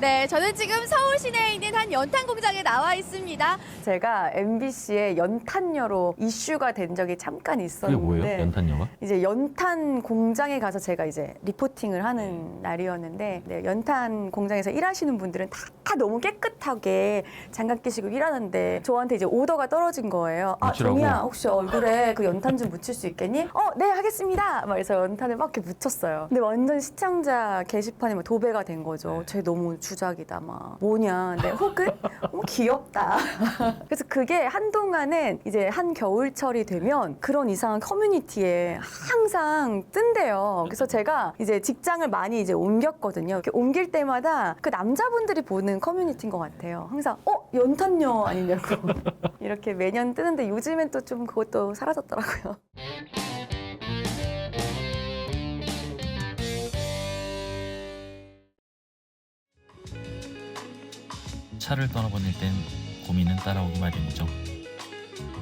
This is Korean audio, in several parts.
네, 저는 지금 서울 시내에 있는 한 연탄 공장에 나와 있습니다. 제가 MBC의 연탄녀로 이슈가 된 적이 잠깐 그게 있었는데 뭐예요? 연탄녀가? 이제 연탄 공장에 가서 제가 이제 리포팅을 하는 날이었는데 네, 연탄 공장에서 일하시는 분들은 다, 다 너무 깨끗하게 장갑 끼시고 일하는데 저한테 이제 오더가 떨어진 거예요. 아, 묻히라고? 정이야 혹시 얼굴에 그 연탄 좀 묻힐 수 있겠니? 어, 네 하겠습니다. 막 해서 연탄을 막 이렇게 묻혔어요. 근데 완전 시청자 게시판에 막 도배가 된 거죠. 쟤 너무 주 작이다 막 뭐냐. 근데 혹은 어, 귀엽다. 그래서 그게 한동안은 이제 한 겨울철이 되면 그런 이상한 커뮤니티에 항상 뜬대요. 그래서 제가 이제 직장을 많이 이제 옮겼거든요. 이렇게 옮길 때마다 그 남자분들이 보는 커뮤니티인 것 같아요. 항상 어 연탄녀 아니냐고 이렇게 매년 뜨는데 요즘엔 또 좀 그것도 사라졌더라고요. 차를 떠나보낼 땐 고민은 따라오기 마련이죠.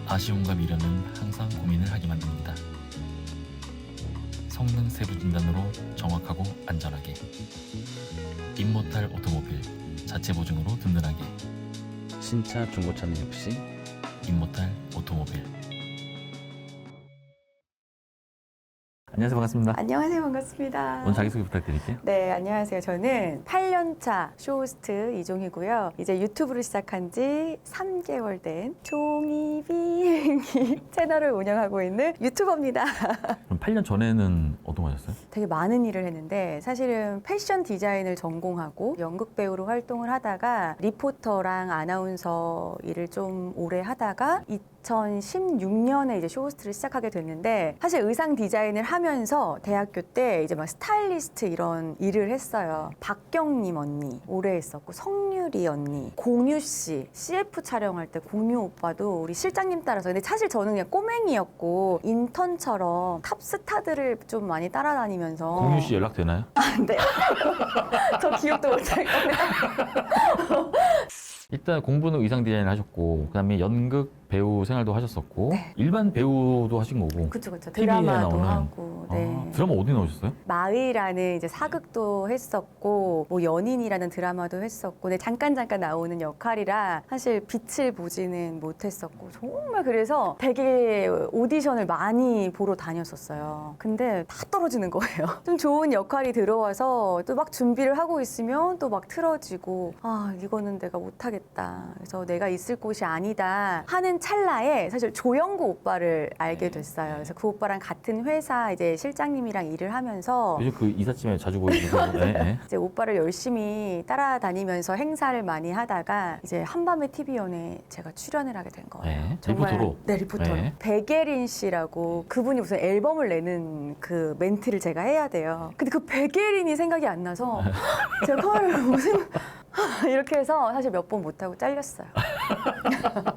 아쉬움과 미련은 항상 고민을 하게 만듭니다. 성능 세부 진단으로 정확하고 안전하게 임모탈 오토모빌 자체 보증으로 든든하게 신차 중고차는 역시 임모탈 오토모빌 안녕하세요 반갑습니다. 안녕하세요 반갑습니다. 오늘 자기소개 부탁드릴게요. 네, 안녕하세요. 저는 8년차 쇼호스트 이종이고요. 이제 유튜브를 시작한 지 3개월 된 종이 비행기 채널을 운영하고 있는 유튜버입니다. 그럼 8년 전에는 어떤 거 하셨어요? 되게 많은 일을 했는데 사실은 패션 디자인을 전공하고 연극 배우로 활동을 하다가 리포터랑 아나운서 일을 좀 오래 하다가 2016년에 이제 쇼호스트를 시작하게 됐는데 사실 의상 디자인을 하면서 대학교 때 이제 막 스타일리스트 이런 일을 했어요. 박경림 언니 오래 했었고 성유리 언니, 공유 씨 CF 촬영할 때 공유 오빠도 우리 실장님 따라서 근데 사실 저는 그냥 꼬맹이였고 인턴처럼 탑스타들을 좀 많이 따라다니면서 공유 씨 연락 되나요? 네. 저 기억도 못할 거예요. 일단 공부는 의상 디자인을 하셨고 그다음에 연극 배우 생활도 하셨었고 네. 일반 배우도 하신 거고 그쵸 그쵸 TV에 드라마도 나오는. 하고 네. 아, 드라마 어디 나오셨어요? 마의라는 이제 사극도 했었고 뭐 연인이라는 드라마도 했었고 근데 잠깐 잠깐 나오는 역할이라 사실 빛을 보지는 못했었고 정말 그래서 되게 오디션을 많이 보러 다녔었어요. 근데 다 떨어지는 거예요. 좀 좋은 역할이 들어와서 또 막 준비를 하고 있으면 또 막 틀어지고 아 이거는 내가 못하겠다. 그래서 내가 있을 곳이 아니다 하는 찰나에 사실 조영구 오빠를 알게 됐어요. 그래서 그 오빠랑 같은 회사 이제 실장님이랑 일을 하면서 요즘 그 이삿짐에 자주 보이시고 네, 네. 이제 오빠를 열심히 따라다니면서 행사를 많이 하다가 이제 한밤의 TV 연에 제가 출연을 하게 된 거예요. 네, 정말- 리포터로? 네, 리포터로. 네. 백예린 씨라고 그분이 무슨 앨범을 내는 그 멘트를 제가 해야 돼요. 근데 그 백예린이 생각이 안 나서 제가 카메라를 무슨 이렇게 해서 사실 몇 번 못하고 잘렸어요.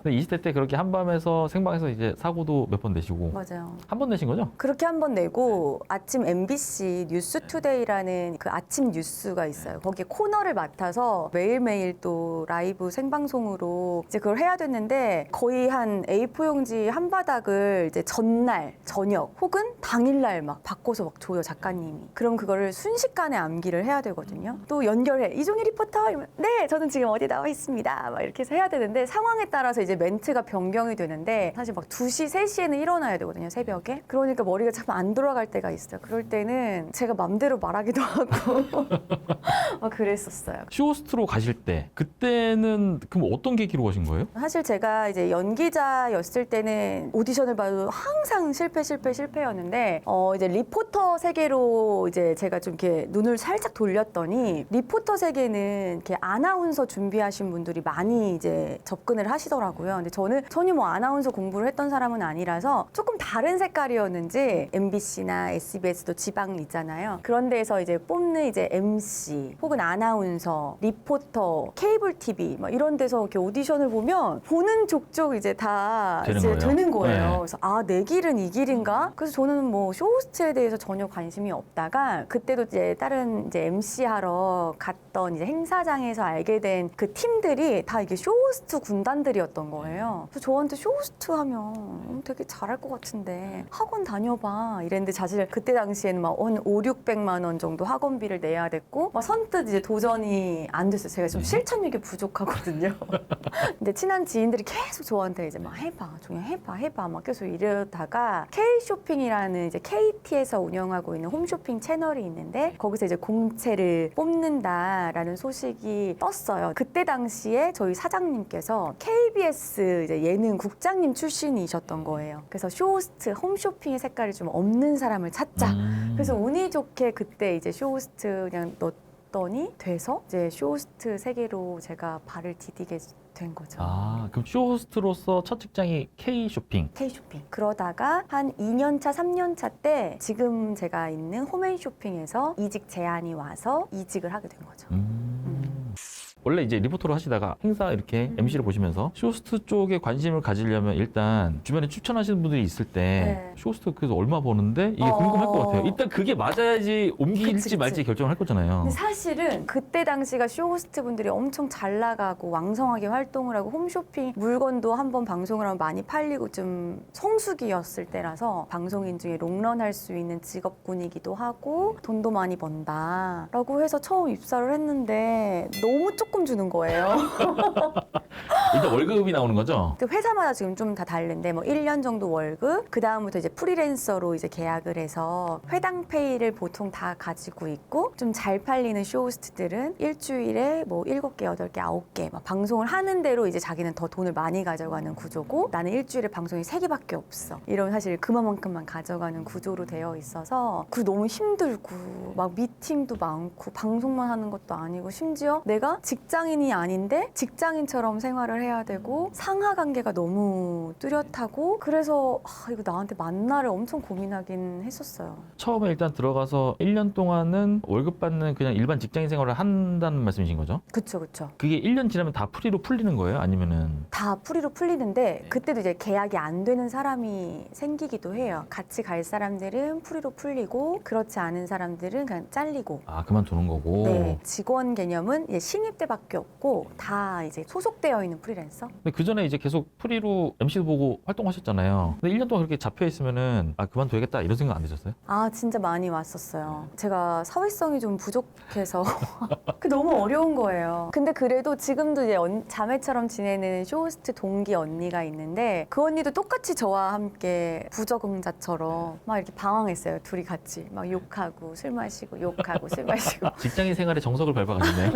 근데 20대 때 그렇게 한밤에서 생방에서 이제 사고도 몇 번 내시고 맞아요. 한 번 내신 거죠? 그렇게 한 번 내고 아침 MBC 뉴스투데이라는 그 아침 뉴스가 있어요. 거기에 코너를 맡아서 매일매일 또 라이브 생방송으로 이제 그걸 해야 됐는데 거의 한 A4 용지 한 바닥을 이제 전날 저녁 혹은 당일날 막 바꿔서 막 줘요 작가님이. 그럼 그거를 순식간에 암기를 해야 되거든요. 또 연결해 이종희 리포터 이러면 네 저는 지금 어디 나와 있습니다. 막 이렇게 해서 해야 되는데 상황에 따라서 이제 멘트가 변경이 되는데 사실 막 2시 3시에는 일어나야 되거든요 새벽에. 그러니까 머리가 참 안 돌아갈 때가 있어요. 그럴 때는 제가 맘대로 말하기도 하고 막 그랬었어요. 쇼호스트로 가실 때 그때는 그럼 어떤 계기로 가신 거예요? 사실 제가 이제 연기자였을 때는 오디션을 봐도 항상 실패 실패 실패였는데 어 이제 리포터 세계로 이제 제가 좀 이렇게 눈을 살짝 돌렸더니 리포터 세계는 이렇게 아나운서 준비하신 분들이 많이 이제 접근을 하시더라고요. 근데 저는 전혀 뭐 아나운서 공부를 했던 사람은 아니라서 조금 다른 색깔이었는지 MBC나 SBS도 지방 있잖아요. 그런 데서 이제 뽑는 이제 MC 혹은 아나운서, 리포터, 케이블 TV 막 이런 데서 이렇게 오디션을 보면 보는 족족 이제 다 되는 이제 거예요? 되는 거예요. 네. 그래서 아 내 길은 이 길인가? 그래서 저는 뭐 쇼호스트에 대해서 전혀 관심이 없다가 그때도 이제 다른 이제 MC 하러 갔던 이제 행사장 에서 알게 된 그 팀들이 다 이게 쇼호스트 군단들이었던 거예요. 그래서 저한테 쇼호스트 하면 어, 되게 잘할 것 같은데 학원 다녀봐 이랬는데 사실 그때 당시에는 막한 5, 600만 원 정도 학원비를 내야 됐고 막 선뜻 이제 도전이 안 됐어요. 제가 좀 실천력이 부족하거든요. 근데 친한 지인들이 계속 저한테 이제 막 해봐, 종영 해봐, 해봐 막 계속 이러다가 K쇼핑이라는 이제 KT에서 운영하고 있는 홈쇼핑 채널이 있는데 거기서 이제 공채를 뽑는다라는 소식이 떴어요. 그때 당시에 저희 사장님께서 KBS 이제 예능 국장님 출신이셨던 거예요. 그래서 쇼호스트 홈쇼핑의 색깔이 좀 없는 사람을 찾자. 음. 그래서 운이 좋게 그때 이제 쇼호스트 그냥 넣었더니 돼서 이제 쇼호스트 세계로 제가 발을 디디게 된 거죠. 아, 그럼 쇼호스트로서 첫 직장이 K 쇼핑. K쇼핑. 그러다가 한 2년차, 3년차 때 지금 제가 있는 홈앤쇼핑에서 이직 제안이 와서 이직을 하게 된 거죠. 음. 원래 이제 리포터를 하시다가 행사 이렇게 MC를 보시면서 쇼호스트 쪽에 관심을 가지려면 일단 주변에 추천하시는 분들이 있을 때 네. 쇼호스트 그래서 얼마 버는데 이게 어. 궁금할 것 같아요. 일단 그게 맞아야지 옮길지 그치, 그치. 말지 결정을 할 거잖아요. 근데 사실은 그때 당시가 쇼호스트 분들이 엄청 잘 나가고 왕성하게 활동을 하고 홈쇼핑 물건도 한번 방송을 하면 많이 팔리고 좀 성수기였을 때라서 방송인 중에 롱런 할 수 있는 직업군이기도 하고 돈도 많이 번다라고 해서 처음 입사를 했는데 너무 조금 주는 거예요. 일단 월급이 나오는 거죠. 그 회사마다 지금 좀 다 다른데 뭐 1년 정도 월급 그 다음부터 이제 프리랜서로 이제 계약을 해서 회당 페이를 보통 다 가지고 있고 좀 잘 팔리는 쇼호스트들은 일주일에 뭐 7개, 8개, 9개 막 방송을 하는 대로 이제 자기는 더 돈을 많이 가져가는 구조고 나는 일주일에 방송이 3개밖에 없어. 이런 사실 그만큼만 가져가는 구조로 되어 있어서 그 너무 힘들고 막 미팅도 많고 방송만 하는 것도 아니고 심지어 내가 직장인이 아닌데 직장인처럼 생활을 해야 되고 상하 관계가 너무 뚜렷하고 그래서 아, 이거 나한테 맞나를 엄청 고민하긴 했었어요. 처음에 일단 들어가서 1년 동안은 월급 받는 그냥 일반 직장인 생활을 한다는 말씀이신 거죠? 그쵸 그쵸. 그게 1년 지나면 다 프리로 풀리는 거예요? 아니면은 다 프리로 풀리는데 그때도 이제 계약이 안 되는 사람이 생기기도 해요. 같이 갈 사람들은 프리로 풀리고 그렇지 않은 사람들은 그냥 잘리고. 아 그만두는 거고. 네, 직원 개념은 이제 신입 때밖에 없고 다 이제 소속되어 있는 프리랜서. 근데 그 전에 이제 계속 프리로 MC도 보고 활동하셨잖아요. 근데 1년 동안 그렇게 잡혀 있으면은 아 그만둬야겠다 이런 생각 안 드셨어요? 아 진짜 많이 왔었어요. 제가 사회성이 좀 부족해서 그 너무 어려운 거예요. 근데 그래도 지금도 이제 언- 자매처럼 지내는 쇼호스트 동기 언니가 있는데 그 언니도 똑같이 저와 함께 부적응자처럼 막 이렇게 방황했어요. 둘이 같이 막 욕하고 술 마시고 욕하고 술 마시고. 직장인 생활의 정석을 밟아가시네.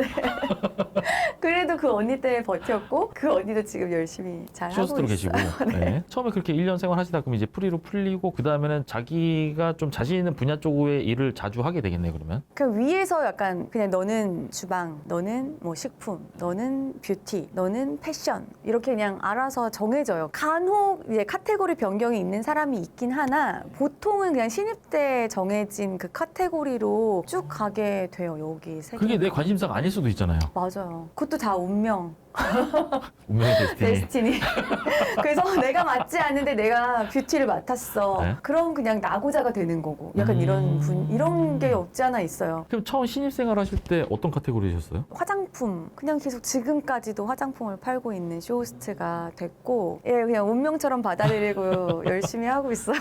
그래도 그 언니 때문에 버텼고 그 언니도 지금 열심히 잘 하고 있어요. 계시고. 네. 처음에 그렇게 1년 생활 하시다 그러면 이제 프리로 풀리고 그 다음에는 자기가 좀 자신 있는 분야 쪽의 일을 자주 하게 되겠네 그러면. 그 위에서 약간 그냥 너는 주방, 너는 뭐 식품, 너는 뷰티, 너는 패션 이렇게 그냥 알아서 정해져요. 간혹 이제 카테고리 변경이 있는 사람이 있긴 하나 보통은 그냥 신입 때 정해진 그 카테고리로 쭉 가게 돼요. 여기 세 그게 내. 관심사가 아닐 수도 있잖아요. 맞아요. 그것도 다 운명, 운명의 데스티니. 데스티니. 그래서 내가 맞지 않는데 내가 뷰티를 맡았어. 네. 그럼 그냥 나고자가 되는 거고. 약간 음. 이런 분 이런 게 없지 않아 있어요. 그럼 처음 신입 생활 하실 때 어떤 카테고리셨어요? 화장품 그냥 계속 지금까지도 화장품을 팔고 있는 쇼호스트가 됐고 예 그냥 운명처럼 받아들이고 열심히 하고 있어요.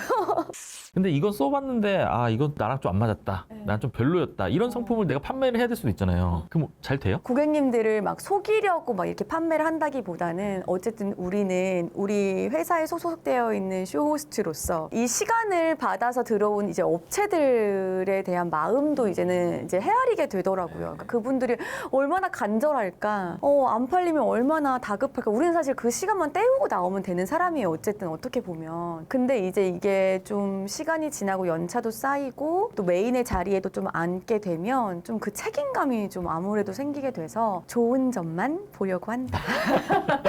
근데 이건 써봤는데 아 이건 나랑 좀 안 맞았다. 네. 난좀 별로였다. 이런 상품을 내가 판매를 해야 될 수도 있잖아요. 그럼 잘 돼요? 고객님들을 막 속이려고 막 이렇게 판매를 한다기보다는 어쨌든 우리는 우리 회사에 소속되어 있는 쇼호스트로서 이 시간을 받아서 들어온 이제 업체들에 대한 마음도 이제는 이제 헤아리게 되더라고요. 그러니까 그분들이 얼마나 간절할까, 어, 안 팔리면 얼마나 다급할까. 우리는 사실 그 시간만 때우고 나오면 되는 사람이에요. 어쨌든 어떻게 보면. 근데 이제 이게 좀 시간이 지나고 연차도 쌓이고 또 메인의 자리에 도 좀 앉게 되면 좀 그 책임감이 좀 아무래도 생기게 돼서 좋은 점만 보려고 한다.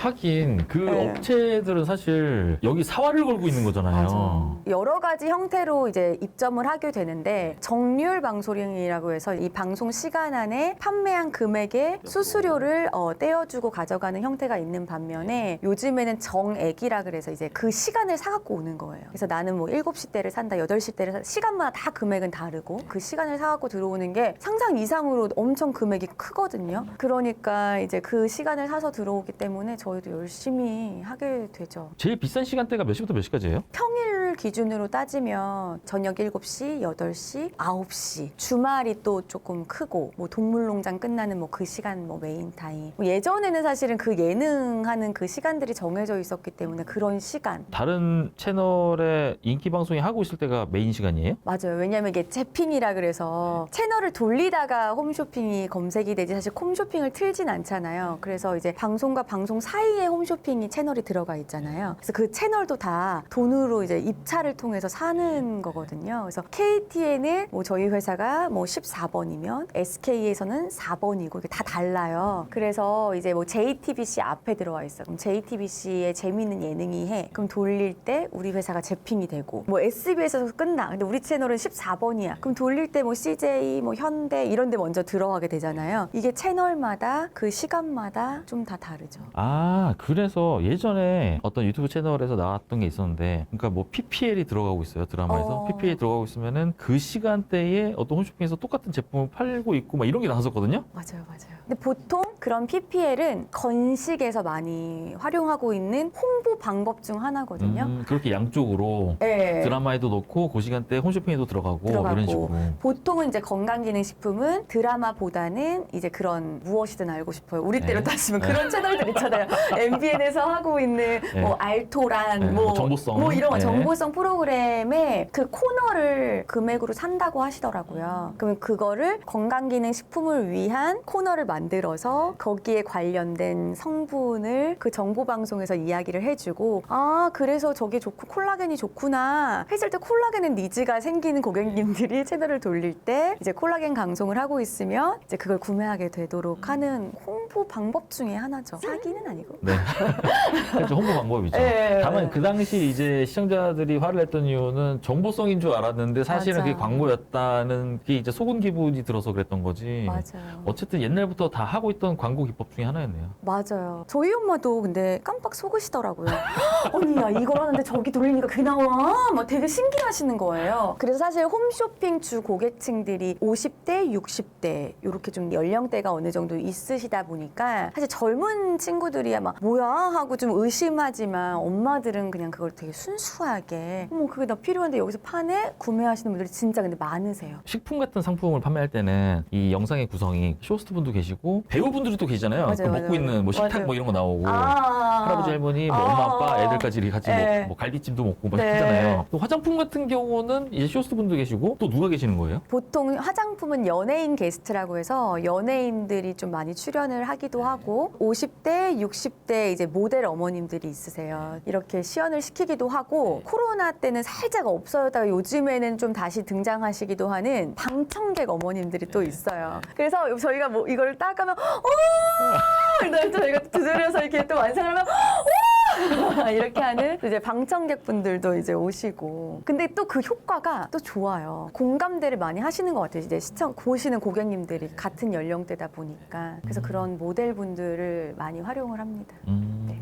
하긴 그 네. 업체들은 사실 여기 사활을 걸고 있는 거잖아요. 여러 가지 형태로 이제 입점을 하게 되는데 정률 방송이라고 해서 이 방송 시간 안에 판매한 금액의 수수료를 어, 떼어주고 가져가는 형태가 있는 반면에 요즘에는 정액이라 그래서 이제 그 시간을 사갖고 오는 거예요. 그래서 나는 뭐 7시 때를 산다, 8시 때를 산다. 시간마다 다 금액은 다르고 그 시간을 사갖고 들어오는 게 상상 이상으로 엄청 금액이 크거든요. 그러니까 이제 그 시간을 사서 들어오기 때문에 저 희도 열심히 하게 되죠. 제일 비싼 시간대가 몇 시부터 몇 시까지예요? 평일 기준으로 따지면 저녁 7시, 8시, 9시. 주말이 또 조금 크고 뭐 동물농장 끝나는 뭐 그 시간 뭐 메인 타임. 뭐 예전에는 사실은 그 예능 하는 그 시간들이 정해져 있었기 때문에 그런 시간. 다른 채널에 인기 방송이 하고 있을 때가 메인 시간이에요? 맞아요. 왜냐면 이게 재핑이라 그래서 채널을 돌리다가 홈쇼핑이 검색이 되지 사실 홈쇼핑을 틀진 않잖아요. 그래서 이제 방송과 방송 사이 에 홈쇼핑이 채널이 들어가 있잖아요. 그래서 그 채널도 다 돈으로 이제 입찰을 통해서 사는 거거든요. 그래서 KT에는 뭐 저희 회사가 뭐 14번이면 SK에서는 4번이고 이게 다 달라요. 그래서 이제 뭐 JTBC 앞에 들어와 있어. 그럼 JTBC에 재미있는 예능이 해. 그럼 돌릴 때 우리 회사가 재핑이 되고 뭐 SBS에서 끝나. 근데 우리 채널은 14번이야. 그럼 돌릴 때 뭐 CJ, 뭐 현대 이런 데 먼저 들어가게 되잖아요. 이게 채널마다 그 시간마다 좀 다 다르죠. 아, 그래서 예전에 어떤 유튜브 채널에서 나왔던 게 있었는데, 그러니까 뭐 PPL이 들어가고 있어요, 드라마에서. 어. PPL 이 들어가고 있으면은 그 시간대에 어떤 홈쇼핑에서 똑같은 제품을 팔고 있고 막 이런 게 나왔었거든요? 맞아요, 맞아요. 근데 보통 그런 PPL은 건식에서 많이 활용하고 있는 홍보 방법 중 하나거든요. 음, 그렇게 양쪽으로 네. 드라마에도 넣고 그 시간대 홈쇼핑에도 들어가고, 들어가고. 이런 식으로. 보통은 이제 건강기능식품은 드라마보다는 이제 그런 무엇이든 알고 싶어요. 우리 때로 네. 따지면 네. 그런 채널들 있잖아요. MBN에서 하고 있는 네. 뭐 알토란, 네, 뭐, 뭐 정보성. 뭐 이런 거 네. 정보성 프로그램에 그 코너를 금액으로 산다고 하시더라고요. 그러면 그거를 건강기능식품을 위한 코너를 만들어서 거기에 관련된 성분을 그 정보 방송에서 이야기를 해주고 아 그래서 저게 좋고 콜라겐이 좋구나 했을 때 콜라겐의 니즈가 생기는 고객님들이 채널을 돌릴 때 이제 콜라겐 강송을 하고 있으면 이제 그걸 구매하게 되도록 하는 홍보 방법 중에 하나죠. 사기는 아니고. 네. 그렇죠. 홍보 방법이죠. 네. 다만 그 당시 이제 시청자들이 화를 냈던 이유는 정보성인 줄 알았는데 사실은 맞아. 그게 광고였다는 게 이제 속은 기분이 들어서 그랬던 거지. 맞아요. 어쨌든 옛날부터 다 하고 있던 광고 기법 중에 하나였네요. 맞아요. 저희 엄마도 근데 깜빡 속으시더라고요. 언니, 야, 이걸 하는데 저기 돌리니까 그게 나와. 막 되게 신기하시는 거예요. 그래서 사실 홈쇼핑 주 고객층들이 50대, 60대, 이렇게 좀 연령대가 어느 정도 있으시다 보니까 사실 젊은 친구들이야 막 뭐야? 하고 좀 의심하지만 엄마들은 그냥 그걸 되게 순수하게 어머, 그게 나 필요한데 여기서 파네? 구매하시는 분들이 진짜 근데 많으세요. 식품 같은 상품을 판매할 때는 이 영상의 구성이 쇼스트 분도 계시고 배우분들이 또 계시잖아요. 맞아요, 그 먹고 맞아요. 있는 뭐 식탁 맞아요. 뭐 이런 거 나오고 아. 할아버지 할머니 뭐 엄마 아빠 애들까지 이렇게 같이 네. 뭐, 뭐 갈비찜도 먹고 막 네. 하잖아요. 또 화장품 같은 경우는 이제 쇼스트 분도 계시고 또 누가 계시는 거예요? 보통 화장품은 연예인 게스트라고 해서 연예인들이 좀 많이 출연을 하기도 하고 50대, 60대 이제 모델 어머님들이 있으세요. 이렇게 시연을 시키기도 하고 코로나 때는 살짝 없어졌다가 요즘에는 좀 다시 등장하시기도 하는 방청객 어머님들이 또 있어요. 그래서 저희가 뭐 이걸 따가면 오! 이러면서 저희가 두드려서 이렇게 또 완성하면 오! 이렇게 하는 이제 방청객 분들도 이제 오시고. 근데 또 그 효과가 또 좋아요. 공감대를 많이 하시는 것 같아요. 이제 시청 보시는 고객님들이 같은 연령대다 보니까. 그래서 그런 모델 분들을 많이 활용을 합니다. 음. 네.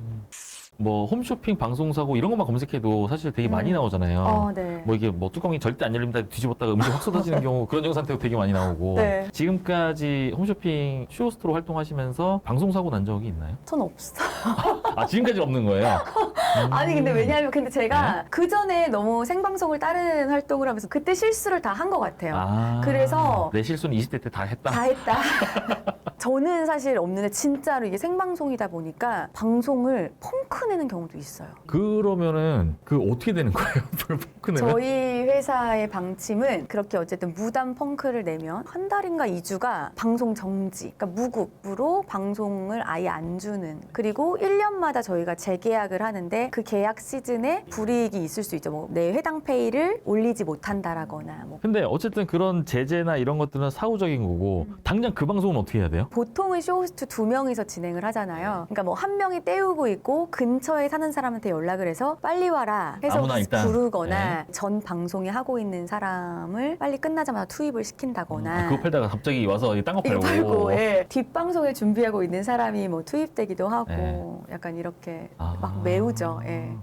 뭐 홈쇼핑 방송사고 이런 것만 검색해도 사실 되게 많이 음. 나오잖아요. 어, 네. 뭐 이게 뭐 뚜껑이 절대 안 열립니다 뒤집었다가 음식 확 쏟아지는 경우 그런 영상도 되게 많이 나오고 네. 지금까지 홈쇼핑 쇼호스트로 활동하시면서 방송 사고 난 적이 있나요? 전 없어요 아 지금까지 없는 거예요? 음. 아니 근데 왜냐하면 근데 제가 네. 그 전에 너무 생방송을 다른 활동을 하면서 그때 실수를 다 한 것 같아요 아, 그래서- 내 실수는 20대 때 다 했다. 다 했다. 저는 사실 없는데 진짜로 이게 생방송이다 보니까 방송을 펑크 내는 경우도 있어요. 그러면은 그 어떻게 되는 거예요? 펑크 내면? 저희 회사의 방침은 그렇게 어쨌든 무단 펑크를 내면 한 달인가 이주가 방송 정지, 그러니까 무급으로 방송을 아예 안 주는 그리고 1년마다 저희가 재계약을 하는데 그 계약 시즌에 불이익이 있을 수 있죠. 뭐내 회당 페이를 올리지 못한다라거나 뭐 근데 어쨌든 그런 제재나 이런 것들은 사후적인 거고 음. 당장 그 방송은 어떻게 해야 돼요? 보통은 쇼호스트 두 명이서 진행을 하잖아요. 그러니까 뭐 한 명이 때우고 있고 근처에 사는 사람한테 연락을 해서 빨리 와라 해서 아무나 일단. 네. 부르거나 전 방송에 하고 있는 사람을 빨리 끝나자마자 투입을 시킨다거나 아, 그거 팔다가 갑자기 와서 이 딴거 이거 팔고. 팔고 예. 뒷방송을 준비하고 있는 사람이 뭐 투입되기도 하고 네. 약간 이렇게 아. 막 메우죠. 예.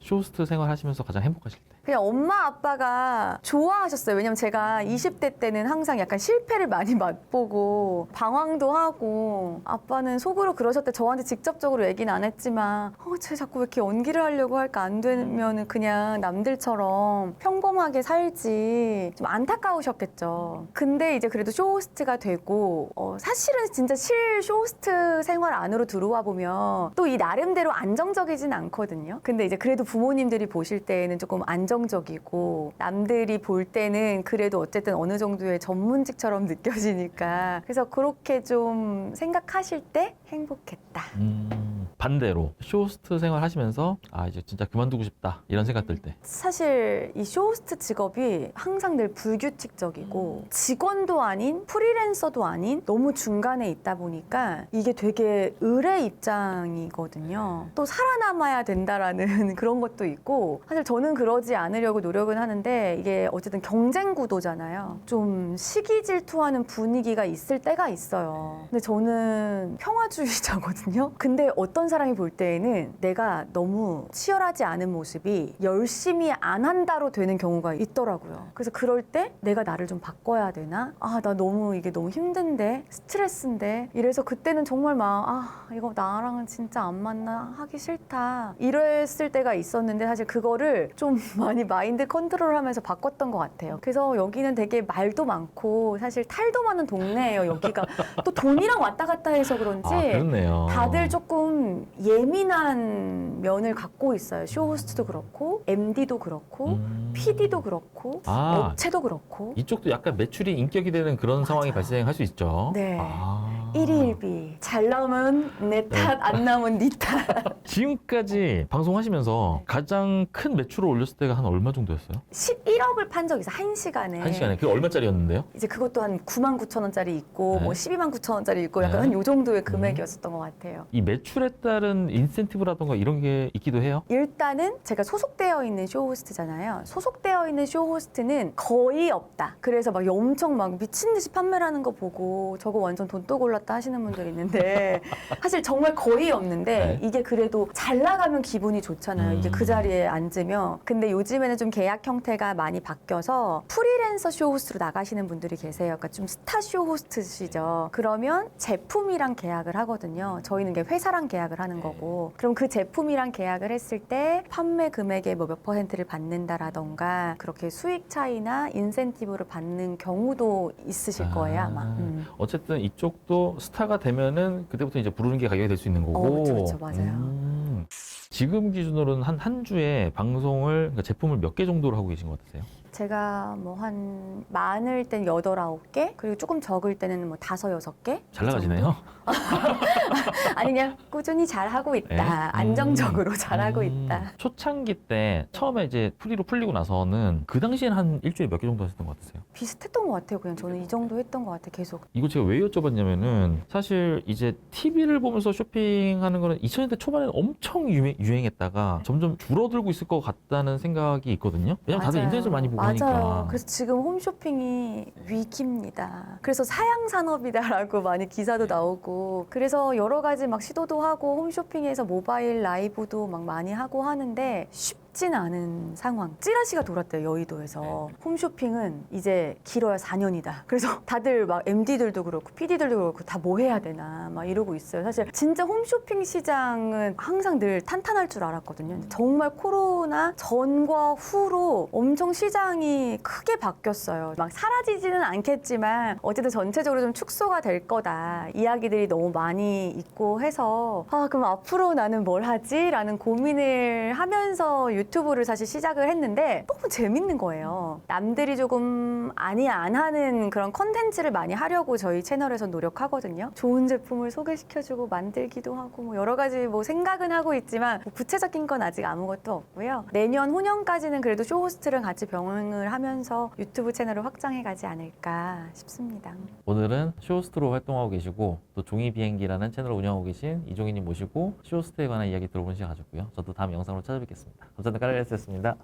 쇼호스트 생활 하시면서 가장 행복하실 때. 그냥 엄마 아빠가 좋아하셨어요. 왜냐면 제가 20대 때는 항상 약간 실패를 많이 맛보고 방황도 하고 아빠는 속으로 그러셨대. 저한테 직접적으로 얘기는 안 했지만 어, 쟤 자꾸 왜 이렇게 연기를 하려고 할까 안 되면은 그냥 남들처럼 평범하게 살지 좀 안타까우셨겠죠. 근데 이제 그래도 쇼호스트가 되고 어, 사실은 진짜 실 쇼호스트 생활 안으로 들어와 보면 또 이 나름대로 안정적이진 않거든요. 근데 이제 그래도 부모님들이 보실 때에는 조금 안정 적이고 남들이 볼 때는 그래도 어쨌든 어느 정도의 전문직처럼 느껴지니까 그래서 그렇게 좀 생각하실 때 행복했다. 음, 반대로 쇼호스트 생활 하시면서 아 이제 진짜 그만두고 싶다 이런 생각 들 때. 사실 이 쇼호스트 직업이 항상 늘 불규칙적이고 직원도 아닌 프리랜서도 아닌 너무 중간에 있다 보니까 이게 되게 을의 입장이거든요. 또 살아남아야 된다라는 그런 것도 있고 사실 저는 그러지 않으려고 노력은 하는데 이게 어쨌든 경쟁 구도잖아요. 좀 시기 질투하는 분위기가 있을 때가 있어요. 근데 저는 평화주의자거든요. 근데 어떤 사람이 볼 때에는 내가 너무 치열하지 않은 모습이 열심히 안 한다로 되는 경우가 있더라고요. 그래서 그럴 때 내가 나를 좀 바꿔야 되나? 아, 나 너무 이게 너무 힘든데? 스트레스인데? 이래서 그때는 정말 막, 아, 이거 나랑은 진짜 안 맞나? 하기 싫다. 이랬을 때가 있었는데 사실 그거를 좀 많이 마인드 컨트롤 하면서 바꿨던 것 같아요. 그래서 여기는 되게 말도 많고 사실 탈도 많은 동네예요, 여기가. 또 돈이랑 왔다 갔다 해서 그런지. 아. 다들 조금 예민한 면을 갖고 있어요. 쇼호스트도 그렇고, MD도 그렇고, 음. PD도 그렇고, 아. 업체도 그렇고. 이쪽도 약간 매출이 인격이 되는 그런 상황이 맞아요. 발생할 수 있죠. 네. 아. 일일비. 잘 나오면 내 탓, 안 나오면 네 탓. 지금까지 방송하시면서 가장 큰 매출을 올렸을 때가 한 얼마 정도였어요? 11억을 판 적이 있어, 한 시간에. 한 시간에 그게 얼마짜리였는데요? 이제 그것도 한 9만 9천 원짜리 있고, 네. 뭐 12만 9천 원짜리 있고, 약간 네. 한 요 정도의 금액이었었던 것 같아요. 이 매출에 따른 인센티브라던가 이런 게 있기도 해요? 일단은 제가 소속되어 있는 쇼호스트잖아요. 소속되어 있는 쇼호스트는 거의 없다. 그래서 막 엄청 막 미친 듯이 판매를 하는 거 보고 저거 완전 돈또 골랐다 하시는 분들 있는데 사실 정말 거의 없는데 네. 이게 그래도 잘 나가면 기분이 좋잖아요. 이게 음. 그 자리에 앉으면. 근데 요즘에는 좀 계약 형태가 많이 바뀌어서 프리랜서 쇼 호스트로 나가시는 분들이 계세요. 그러니까 좀 스타 쇼 호스트시죠. 그러면 제품이랑 계약을 하거든요. 저희는 이게 회사랑 계약을 하는 거고. 그럼 그 제품이랑 계약을 했을 때 판매 금액의 뭐 몇 퍼센트를 받는다라던가 그렇게 수익 차이나 인센티브를 받는 경우도 있으실 거예요, 아마. 아. 음. 어쨌든 이쪽도 스타가 되면은 그때부터 이제 부르는 게 가격이 될 수 있는 거고. 그쵸, 맞아요. 음. 지금 기준으로는 한 한 주에 방송을 그러니까 제품을 몇 개 정도로 하고 계신 것 같으세요? 제가 뭐 한 많을 땐 여덟 아홉 개 그리고 조금 적을 때는 뭐 다섯 여섯 개 잘 나가시네요. 아니 그냥 꾸준히 잘 하고 있다. 네? 안정적으로 음. 잘 하고 음. 있다. 초창기 때 처음에 이제 프리로 풀리고 나서는 그 당시에는 한 일주일에 몇 개 정도 하셨던 것 같으세요? 비슷했던 것 같아요. 그냥 저는 이 정도 했던 것 같아. 계속. 이거 제가 왜 여쭤봤냐면은 사실 이제 TV를 보면서 쇼핑하는 거는 2000년대 초반에는 엄청 유행, 유행했다가 점점 줄어들고 있을 것 같다는 생각이 있거든요. 왜냐면 다들 맞아요. 인터넷을 많이 보고 맞아요. 하니까. 그래서 지금 홈쇼핑이 위기입니다. 그래서 사양 산업이다라고 많이 기사도 나오고 그래서 여러 가지 막 시도도 하고 홈쇼핑에서 모바일 라이브도 막 많이 하고 하는데 쉽 진 않은 상황. 찌라시가 돌았대요 여의도에서 홈쇼핑은 이제 길어야 4년이다. 그래서 다들 막 MD들도 그렇고 PD들도 그렇고 다 뭐 해야 되나 막 이러고 있어요. 사실 진짜 홈쇼핑 시장은 항상 늘 탄탄할 줄 알았거든요. 근데 정말 코로나 전과 후로 엄청 시장이 크게 바뀌었어요. 막 사라지지는 않겠지만 어쨌든 전체적으로 좀 축소가 될 거다. 이야기들이 너무 많이 있고 해서 아 그럼 앞으로 나는 뭘 하지? 라는 고민을 하면서 유튜브 를 사실 시작을 했는데 너무 재밌는 거예요. 남들이 조금 아니 안 하는 그런 컨텐츠를 많이 하려고 저희 채널에서 노력하거든요. 좋은 제품을 소개시켜주고 만들기도 하고 뭐 여러 가지 뭐 생각은 하고 있지만 뭐 구체적인 건 아직 아무것도 없고요. 내년 후년까지는 그래도 쇼호스트를 같이 병행을 하면서 유튜브 채널을 확장해 가지 않을까 싶습니다. 오늘은 쇼호스트로 활동하고 계시고 또 종이 비행기라는 채널을 운영하고 계신 이종희님 모시고 쇼호스트에 관한 이야기 들어본 시간 가졌고요. 저도 다음 영상으로 찾아뵙겠습니다. 감사합니다. 까르레스였습니다.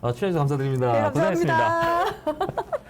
어, 출연해주셔서 감사드립니다. 네, 고생하셨습니다. 감사합니다.